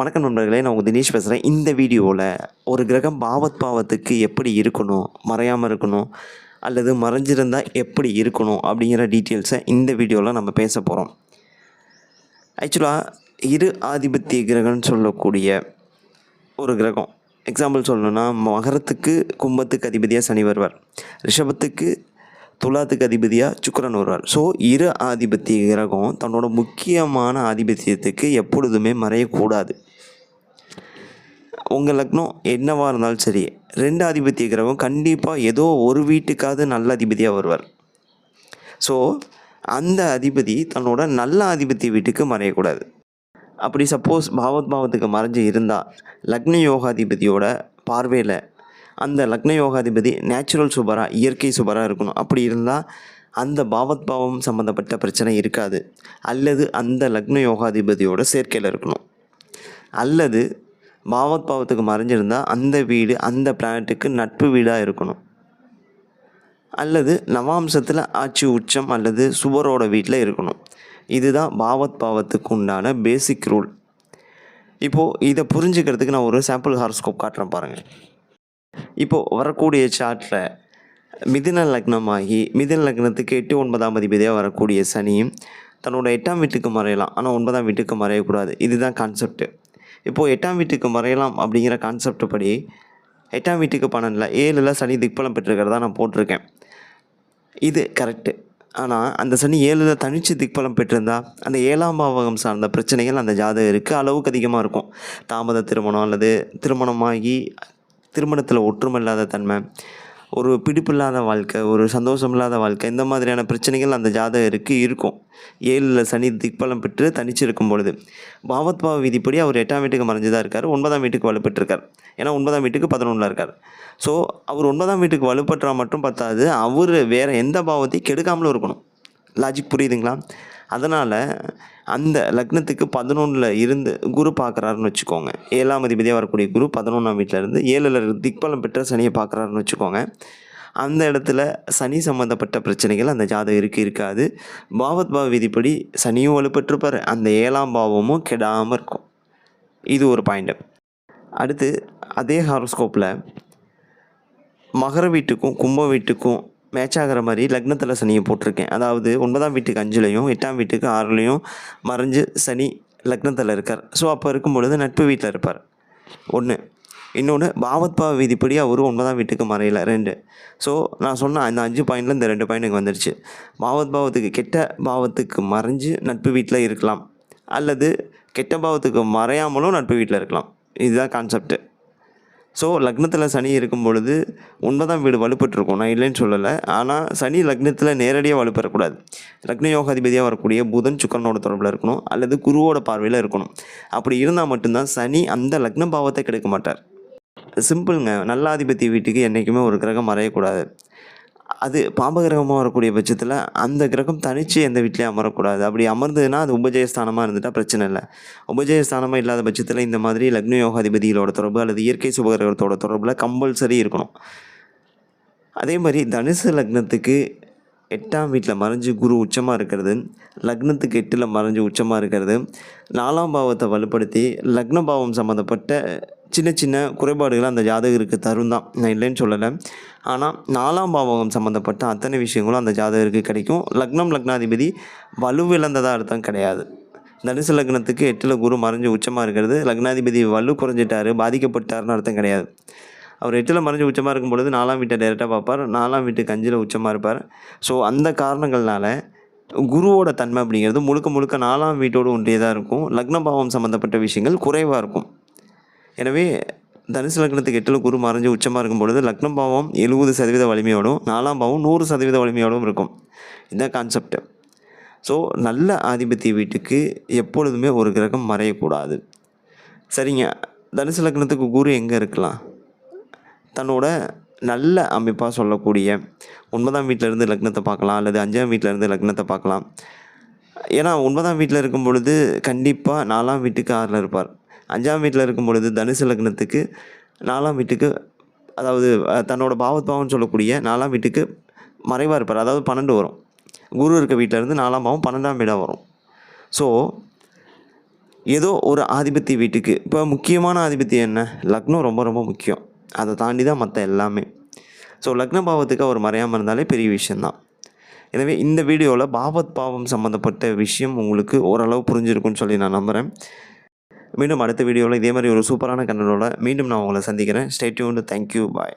வணக்கம் நண்பர்களே நான் உங்கள் தினேஷ் பேசுகிறேன் இந்த வீடியோவில் ஒரு கிரகம் பாவத் பாவத்துக்கு எப்படி இருக்கணும் மறையாமல் இருக்கணும் அல்லது மறைஞ்சிருந்தால் எப்படி இருக்கணும் அப்படிங்கிற டீட்டெயில்ஸை இந்த வீடியோவில் நம்ம பேச போகிறோம் ஆக்சுவலாக இரு ஆதிபத்திய கிரகம்னு சொல்லக்கூடிய ஒரு கிரகம். எக்ஸாம்பிள் சொல்லணும்னா மகரத்துக்கு கும்பத்துக்கு அதிபதியாக சனி வருவார். ரிஷபத்துக்கு துலாத்துக்கு அதிபதியாக சுக்கரன் வருவார். ஸோ இரு ஆதிபத்திய கிரகம் தன்னோட முக்கியமான ஆதிபத்தியத்துக்கு எப்பொழுதுமே மறையக்கூடாது. உங்கள் லக்னம் என்னவாக இருந்தாலும் சரி ரெண்டு ஆதிபத்திய கிரகம் கண்டிப்பாக ஏதோ ஒரு வீட்டுக்காவது நல்ல அதிபதியாக வருவார். ஸோ அந்த அதிபதி தன்னோட நல்ல அதிபத்திய வீட்டுக்கு மறையக்கூடாது. அப்படி சப்போஸ் பாவத் பாவத்துக்கு மறைஞ்சு இருந்தால் லக்ன யோகாதிபதியோட பார்வையில் அந்த லக்ன யோகாதிபதி நேச்சுரல் சுபராக இயற்கை சுபராக இருக்கணும். அப்படி இருந்தால் அந்த பாவத் பாவம் சம்மந்தப்பட்ட பிரச்சனை இருக்காது. அல்லது அந்த லக்ன யோகாதிபதியோட சேர்க்கையில் இருக்கணும். அல்லது பாவத் பாவத்துக்கு மறைஞ்சிருந்தால் அந்த வீடு அந்த பிளானட்டுக்கு நட்பு வீடாக இருக்கணும். அல்லது நவாம்சத்தில் ஆட்சி உச்சம் அல்லது சுவரோட வீட்டில் இருக்கணும். இதுதான் பாவத் பாவத்துக்கு உண்டான பேசிக் ரூல் இப்போது இதை புரிஞ்சுக்கிறதுக்கு நான் ஒரு சாம்பிள் ஹாரோஸ்கோப் காட்டுறேன் பாருங்கள் இப்போது வரக்கூடிய சார்ட்டில் மிதின லக்னமாகி மிதின லக்னத்துக்கு எட்டு ஒன்பதாம் அதிபதியாக வரக்கூடிய சனி தன்னோட எட்டாம் வீட்டுக்கு மறையலாம். ஆனால் ஒன்பதாம் வீட்டுக்கு மறையக்கூடாது. இதுதான் கான்செப்ட்டு இப்போது எட்டாம் வீட்டுக்கு மறையலாம் அப்படிங்கிற கான்செப்ட் படி எட்டாம் வீட்டுக்கு பன்னெண்டில் ஏழில் சனி திக்பலம் பெற்றிருக்கிறதா நான் போட்டிருக்கேன். இது கரெக்டு ஆனால் அந்த சனி ஏழில் தனித்து திக்பலம் பெற்றிருந்தால் அந்த ஏழாம் பாவகம் சார்ந்த பிரச்சனைகள் அந்த ஜாதகருக்கு அளவுக்கு அதிகமாக இருக்கும். தாமத திருமணம் அல்லது திருமணமாகி திருமணத்தில் ஒற்றுமை இல்லாத தன்மை ஒரு பிடிப்பில்லாத வாழ்க்கை ஒரு சந்தோஷம் இல்லாத வாழ்க்கை இந்த மாதிரியான பிரச்சனைகள் அந்த ஜாதகருக்கு இருக்கும். ஏழில் சனி திக்பலம் பெற்று தனிச்சு இருக்கும் பொழுது. பாவத் பாவ விதிப்படி அவர் எட்டாம் வீட்டுக்கு மறைஞ்சு தான் இருக்கார் ஒன்பதாம் வீட்டுக்கு வலுப்பெற்றிருக்கார். ஏன்னா ஒன்பதாம் வீட்டுக்கு பதினொன்றில் இருக்கார். ஸோ அவர் ஒன்பதாம் வீட்டுக்கு வலுப்பற்றா மட்டும் பத்தாது அவர் வேறு எந்த பாவத்தையும் கெடுக்காமலும் இருக்கணும். லாஜிக் புரியுதுங்களா? அதனால் அந்த லக்னத்துக்கு பதினொன்றில் இருந்து குரு பார்க்குறாருன்னு வச்சுக்கோங்க. ஏழாம் அதிபதியாக வரக்கூடிய குரு பதினொன்றாம் வீட்டில் இருந்து ஏழில் திக்பலம் பெற்ற சனியை பார்க்குறாருன்னு வச்சுக்கோங்க. அந்த இடத்துல சனி சம்மந்தப்பட்ட பிரச்சனைகள் அந்த ஜாதகருக்கு இருக்காது. பாவத் பாவ விதிப்படி சனியும் வலுப்பெற்றிருப்பார். அந்த ஏழாம் பாவமும் கெடாமல் இருக்கும். இது ஒரு பாயிண்ட் அடுத்து அதே ஹாரோஸ்கோப்பில் மகர வீட்டுக்கும் கும்ப வீட்டுக்கும் மேட்ச் ஆகிற மாதிரி லக்னத்தில் சனியை போட்டிருக்கேன். அதாவது ஒன்பதாம் வீட்டுக்கு அஞ்சுலையும் எட்டாம் வீட்டுக்கு ஆறுலையும் மறைஞ்சு சனி லக்னத்தில் இருக்கார். ஸோ அப்போ இருக்கும் பொழுது நட்பு வீட்டில் இருப்பார். ஒன்று இன்னொன்று பாவத்பாவ விதிப்படி அவர் ஒன்பதாம் வீட்டுக்கு மறையல. ரெண்டு. ஸோ நான் சொன்ன அந்த அஞ்சு பாயிண்டில் இந்த ரெண்டு பாயிண்ட் எனக்கு வந்துடுச்சு பாவத் பாவத்துக்கு கெட்ட பாவத்துக்கு மறைஞ்சு நட்பு வீட்டில் இருக்கலாம். அல்லது கெட்ட பாவத்துக்கு மறையாமலும் நட்பு வீட்டில் இருக்கலாம். இதுதான் கான்செப்ட்டு ஸோ லக்னத்தில் சனி இருக்கும் பொழுது ஒன்பதாம் வீடு வலுப்பட்டுருக்கும் நான் இல்லைன்னு சொல்லலை. ஆனால் சனி லக்னத்தில் நேரடியாக வலுப்பெறக்கூடாது. லக்ன யோகாதிபதியாக வரக்கூடிய புதன் சுக்கரனோட தொடர்பில் இருக்கணும். அல்லது குருவோட பார்வையில் இருக்கணும். அப்படி இருந்தால் மட்டும்தான் சனி அந்த லக்ன பாவத்தை கெடுக்க மாட்டார். சிம்பிளுங்க நல்லாதிபத்திய வீட்டுக்கு என்றைக்குமே ஒரு கிரகம் மறையக்கூடாது. அது பாம்பகிரகமாக வரக்கூடிய பட்சத்தில் அந்த கிரகம் தனித்து எந்த வீட்லேயும் அமரக்கூடாது. அப்படி அமர்ந்ததுன்னா அது உபஜயஸ்தானமாக இருந்துட்டால் பிரச்சனை இல்லை. உபஜயஸ்தானமாக இல்லாத பட்சத்தில் இந்த மாதிரி லக்ன யோகாதிபதிகளோட தொடர்பு அல்லது இயற்கை சுபகிரகத்தோட தொடர்பில் கம்பல்சரி இருக்கணும். அதே மாதிரி தனுசு லக்னத்துக்கு எட்டாம் வீட்டில் மறைஞ்சு குரு உச்சமாக இருக்கிறது லக்னத்துக்கு எட்டில் மறைஞ்சு உச்சமாக இருக்கிறது நாலாம் பாவத்தை வலுப்படுத்தி லக்ன பாவம் சம்மந்தப்பட்ட சின்ன சின்ன குறைபாடுகள் அந்த ஜாதகருக்கு தரும் தான் நான் இல்லைன்னு சொல்லலை. ஆனால் நாலாம் பாவகம் சம்மந்தப்பட்ட அத்தனை விஷயங்களும் அந்த ஜாதகருக்கு கிடைக்கும். லக்னம் லக்னாதிபதி வலுவிழந்ததாக அர்த்தம் கிடையாது. தனுசு லக்னத்துக்கு எட்டில் குரு மறைஞ்சு உச்சமாக இருக்கிறது. லக்னாதிபதி வலு குறைஞ்சிட்டார் பாதிக்கப்பட்டாருன்னு அர்த்தம் கிடையாது. அவர் எட்டில் மறைஞ்சு உச்சமாக இருக்கும் பொழுது நாலாம் வீட்டை டைரெக்டாக பார்ப்பார். நாலாம் வீட்டுக்கு கஞ்சியில் உச்சமாக இருப்பார். ஸோ அந்த காரணங்கள்னால குருவோட தன்மை அப்படிங்கிறது முழுக்க முழுக்க நாலாம் வீட்டோடு ஒன்றியதாக இருக்கும். லக்ன பாவம் சம்மந்தப்பட்ட விஷயங்கள் குறைவாக இருக்கும். எனவே தனுசு லக்னத்துக்கு எட்டில் குரு மறைஞ்சு உச்சமாக இருக்கும் பொழுது லக்னம் பாவம் எழுபது சதவீத வலிமையோடும் நாலாம் பாவம் நூறு சதவீத வலிமையோடும் இருக்கும். இதுதான் கான்செப்ட் ஸோ நல்ல ஆதிபத்திய வீட்டுக்கு எப்பொழுதுமே ஒரு கிரகம் மறையக்கூடாது. சரிங்க. தனுசு லக்னத்துக்கு குரு எங்கே இருக்கலாம்? தன்னோட நல்ல அமைப்பாக சொல்லக்கூடிய ஒன்பதாம் வீட்டிலேருந்து லக்னத்தை பார்க்கலாம் அல்லது அஞ்சாம் வீட்டிலேருந்து லக்னத்தை பார்க்கலாம். ஏன்னா ஒன்பதாம் வீட்டில் இருக்கும் பொழுது கண்டிப்பாக நாலாம் வீட்டுக்கு ஆறில் இருப்பார். அஞ்சாம் வீட்டில் இருக்கும் பொழுது தனுசு லக்னத்துக்கு நாலாம் வீட்டுக்கு அதாவது தன்னோட பாவத் பாவம்னு சொல்லக்கூடிய நாலாம் வீட்டுக்கு மறைவாக இருப்பார். அதாவது பன்னெண்டு வரும். குரு இருக்க வீட்டில் இருந்து நாலாம் பாவம் பன்னெண்டாம் வீடாக வரும். ஸோ ஏதோ ஒரு ஆதிபத்திய வீட்டுக்கு. இப்போ முக்கியமான ஆதிபத்தியம் என்ன? லக்னம் ரொம்ப ரொம்ப முக்கியம். அதை தாண்டி தான் மற்ற எல்லாமே. ஸோ லக்ன பாவத்துக்கு அவர் மறையாமல் இருந்தாலே பெரிய விஷயந்தான் எனவே இந்த வீடியோவில் பாவத் பாவம் சம்மந்தப்பட்ட விஷயம் உங்களுக்கு ஓரளவு புரிஞ்சிருக்குன்னு சொல்லி நான் நம்புகிறேன் மீண்டும் அடுத்த வீடியோவில் இதே மாதிரி ஒரு சூப்பரான கண்டனோட மீண்டும் நான் உங்களை சந்திக்கிறேன். Stay tuned thank you bye